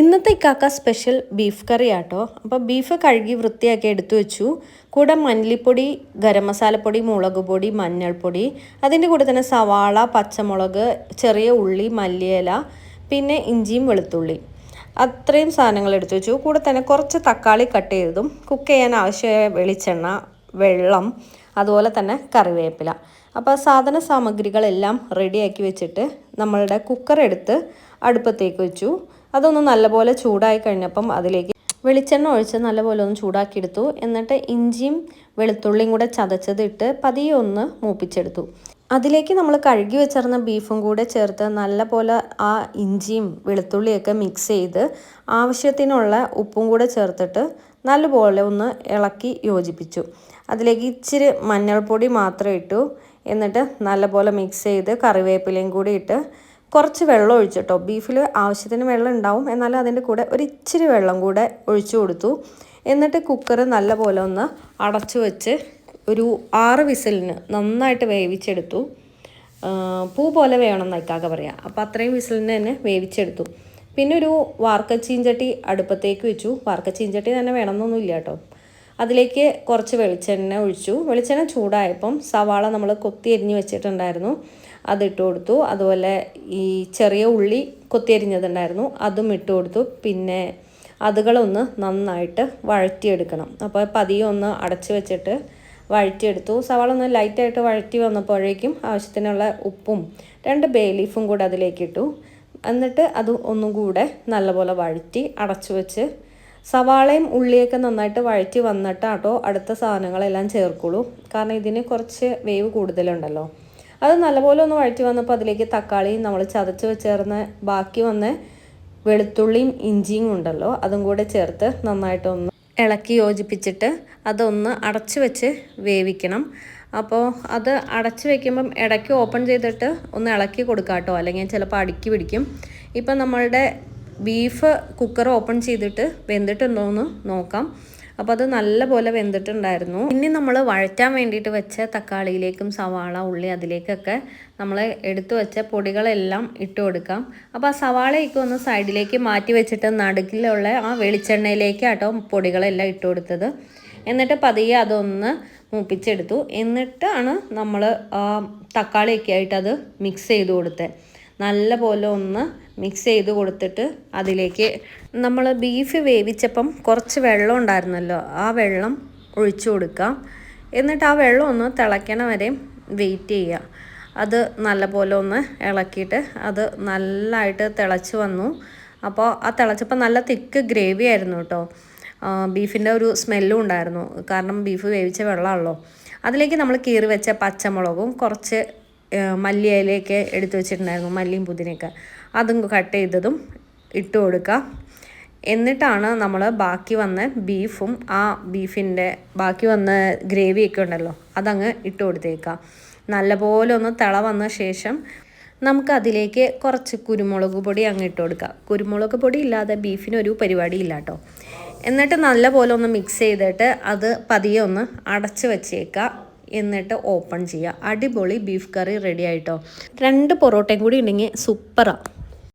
ഇന്നത്തെ കാക്ക special beef കറി ആട്ടോ അപ്പോൾ ബീഫ് കഴുകി വൃത്തിയാക്കി എടുത്തു വെച്ചു. കൂടെ മല്ലിപ്പൊടി ഗരം മസാലപ്പൊടി മുളക് പൊടി മഞ്ഞൾപ്പൊടി അതിന്റെ കൂടെ തന്നെ സവാള പച്ചമുളക് ചെറിയ ഉള്ളി മല്ലിയില പിന്നെ ഇഞ്ചിയും വെളുത്തുള്ളി. അത്രയും സാധനങ്ങൾ എടുത്തു വെച്ചു. കൂടെ തന്നെ കുറച്ച് തക്കാളി കട്ട് ചെയ്തതും കുക്ക് ചെയ്യാൻ ആവശ്യമായ വെളിച്ചെണ്ണ വെള്ളം അതുപോലെ തന്നെ കറിവേപ്പില. അപ്പോൾ സാധന സാമഗ്രികളെല്ലാം റെഡിയാക്കി വെച്ചിട്ട് നമ്മളുടെ കുക്കർ എടുത്ത് അടുപ്പത്തേക്ക് വെച്ചു. അതൊന്ന് നല്ലപോലെ ചൂടായി കഴിഞ്ഞപ്പം അതിലേക്ക് വെളിച്ചെണ്ണ ഒഴിച്ച് നല്ലപോലെ ഒന്ന് ചൂടാക്കിയെടുത്തു. എന്നിട്ട് ഇഞ്ചിയും വെളുത്തുള്ളിയും കൂടെ ചതച്ചതിട്ട് പതിയെ ഒന്ന് മൂപ്പിച്ചെടുത്തു. അതിലേക്ക് നമ്മൾ കഴുകി വെച്ചിരുന്ന ബീഫും കൂടെ ചേർത്ത് നല്ലപോലെ ആ ഇഞ്ചിയും വെളുത്തുള്ളിയൊക്കെ മിക്സ് ചെയ്ത് ആവശ്യത്തിനുള്ള ഉപ്പും കൂടെ ചേർത്തിട്ട് നല്ലപോലെ ഒന്ന് ഇളക്കി യോജിപ്പിച്ചു. അതിലേക്ക് ഇച്ചിരി മഞ്ഞൾപ്പൊടി മാത്രം ഇട്ടു. എന്നിട്ട് നല്ലപോലെ മിക്സ് ചെയ്ത് കറിവേപ്പിലയും കൂടി ഇട്ട് കുറച്ച് വെള്ളം ഒഴിച്ചിട്ടോ. ബീഫിൽ ആവശ്യത്തിന് വെള്ളം ഉണ്ടാവും. എന്നാലും അതിന്റെ കൂടെ ഒരു ഇച്ചിരി വെള്ളം കൂടെ ഒഴിച്ചു കൊടുത്തു. എന്നിട്ട് കുക്കർ നല്ലപോലെ ഒന്ന് അടച്ചു വെച്ച് ഒരു ആറ് വിസിലിന് നന്നായിട്ട് വേവിച്ചെടുത്തു. പൂ പോലെ വേണം എന്നൊക്കെ പറയാം. അപ്പോൾ അത്രയും വിസിലിന് തന്നെ വേവിച്ചെടുത്തു. പിന്നെ ഒരു വാർക്കച്ചീൻചട്ടി അടുപ്പത്തേക്ക് വെച്ചു. വാർക്കച്ചീൻചട്ടി തന്നെ വേണമെന്നൊന്നുമില്ല കേട്ടോ. അതിലേക്ക് കുറച്ച് വെളിച്ചെണ്ണ ഒഴിച്ചു. വെളിച്ചെണ്ണ ചൂടായപ്പം സവാള നമ്മൾ കൊത്തി എരിഞ്ഞ് വെച്ചിട്ടുണ്ടായിരുന്നു. അതിട്ട് കൊടുത്തു. അതുപോലെ ഈ ചെറിയ ഉള്ളി കൊത്തി എരിഞ്ഞതുണ്ടായിരുന്നു അതും ഇട്ട് കൊടുത്തു. പിന്നെ അതുകളൊന്ന് നന്നായിട്ട് വഴറ്റിയെടുക്കണം. അപ്പോൾ പതിയെ ഒന്ന് അടച്ചു വെച്ചിട്ട് വഴറ്റിയെടുത്തു. സവാള ഒന്ന് ലൈറ്റായിട്ട് വഴറ്റി വന്നപ്പോഴേക്കും ആവശ്യത്തിനുള്ള ഉപ്പും രണ്ട് ബേ ലീഫും കൂടെ അതിലേക്ക് ഇട്ടു. എന്നിട്ട് അത് ഒന്നും കൂടെ നല്ലപോലെ വഴറ്റി അടച്ചു വെച്ച് സവാളയും ഉള്ളിയൊക്കെ നന്നായിട്ട് വഴറ്റി വന്നിട്ടാട്ടോ അടുത്ത സാധനങ്ങളെല്ലാം ചേർക്കുള്ളൂ. കാരണം ഇതിന് കുറച്ച് വേവ് കൂടുതലുണ്ടല്ലോ. അത് നല്ലപോലെ ഒന്ന് വഴറ്റി വന്നപ്പോൾ അതിലേക്ക് തക്കാളിയും നമ്മൾ ചതച്ച് വെച്ചേർന്ന് ബാക്കി വന്ന് വെളുത്തുള്ളിയും ഇഞ്ചിയും ഉണ്ടല്ലോ അതും കൂടെ ചേർത്ത് നന്നായിട്ടൊന്ന് ഇളക്കി യോജിപ്പിച്ചിട്ട് അതൊന്ന് അടച്ച് വെച്ച് വേവിക്കണം. അപ്പോൾ അത് അടച്ച് വെക്കുമ്പം ഇടയ്ക്ക് ഓപ്പൺ ചെയ്തിട്ട് ഒന്ന് ഇളക്കി കൊടുക്കാം കേട്ടോ അല്ലെങ്കിൽ ചിലപ്പോൾ അടുക്കി പിടിക്കും. ഇപ്പം നമ്മളുടെ ബീഫ് കുക്കർ ഓപ്പൺ ചെയ്തിട്ട് വെന്തിട്ടുണ്ടോ എന്ന് നോക്കാം. അപ്പോൾ അത് നല്ല പോലെ വെന്തിട്ടുണ്ടായിരുന്നു. ഇനി നമ്മൾ വഴറ്റാൻ വേണ്ടിയിട്ട് വെച്ച തക്കാളിയിലേക്കും സവാള ഉള്ളി അതിലേക്കൊക്കെ നമ്മൾ എടുത്തു വെച്ച പൊടികളെല്ലാം ഇട്ട് കൊടുക്കാം. അപ്പോൾ ആ സവാളയൊക്കെ ഒന്ന് സൈഡിലേക്ക് മാറ്റി വെച്ചിട്ട് നടുക്കിലുള്ള ആ വെളിച്ചെണ്ണയിലേക്ക് ആട്ടോ പൊടികളെല്ലാം ഇട്ട് കൊടുത്തത്. എന്നിട്ട് പതിയെ അതൊന്ന് മൂപ്പിച്ചെടുത്തു. എന്നിട്ടാണ് നമ്മൾ തക്കാളിയൊക്കെ ആയിട്ട് അത് മിക്സ് ചെയ്ത് കൊടുത്തത് നല്ല പോലെ ഒന്ന് മിക്സ് ചെയ്ത് കൊടുത്തിട്ട് അതിലേക്ക് നമ്മൾ ബീഫ് വേവിച്ചപ്പം കുറച്ച് വെള്ളം ഉണ്ടായിരുന്നല്ലോ ആ വെള്ളം ഒഴിച്ചു കൊടുക്കാം. എന്നിട്ട് ആ വെള്ളം ഒന്ന് തിളയ്ക്കണ വരെ വെയിറ്റ് ചെയ്യുക. അത് നല്ലപോലെ ഒന്ന് ഇളക്കിയിട്ട് അത് നല്ലതായിട്ട് തിളച്ച് വന്നു. അപ്പോൾ ആ തിളച്ചപ്പോൾ നല്ല തിക്ക് ഗ്രേവി ആയിരുന്നു കേട്ടോ. ബീഫിന്റെ ഒരു സ്മെല്ലും ഉണ്ടായിരുന്നു. കാരണം ബീഫ് വേവിച്ച വെള്ളമാണല്ലോ. അതിലേക്ക് നമ്മൾ കീറി വെച്ച പച്ചമുളകും കുറച്ച് മല്ലിയിലേക്ക് എടുത്തു വെച്ചിട്ടുണ്ടായിരുന്നു മല്ലിയും പുതിനയൊക്കെ. അതും കട്ട് ചെയ്തതും ഇട്ട് കൊടുക്കുക എന്നിട്ടാണ് നമ്മൾ ബാക്കി വന്ന ബീഫും ആ ബീഫിന്റെ ബാക്കി വന്ന ഗ്രേവിയൊക്കെ ഉണ്ടല്ലോ അതങ്ങ് ഇട്ട് കൊടുത്തേക്കാം. നല്ലപോലെ ഒന്ന് തിള വന്ന ശേഷം നമുക്കതിലേക്ക് കുറച്ച് കുരുമുളക് പൊടി അങ്ങ് ഇട്ട് കൊടുക്കുക കുരുമുളക് പൊടി ഇല്ലാതെ ബീഫിനൊരു ഒരു പരിപാടി ഇല്ല കേട്ടോ എന്നിട്ട് നല്ലപോലെ ഒന്ന് മിക്സ് ചെയ്തിട്ട് അത് പതിയെ ഒന്ന് അടച്ച് വെച്ചേക്കുക എന്നിട്ട് ഓപ്പൺ ചെയ്യുക അടിപൊളി ബീഫ് കറി റെഡി ആയിട്ടോ രണ്ട് പൊറോട്ടയും കൂടി ഉണ്ടെങ്കിൽ സൂപ്പറാണ്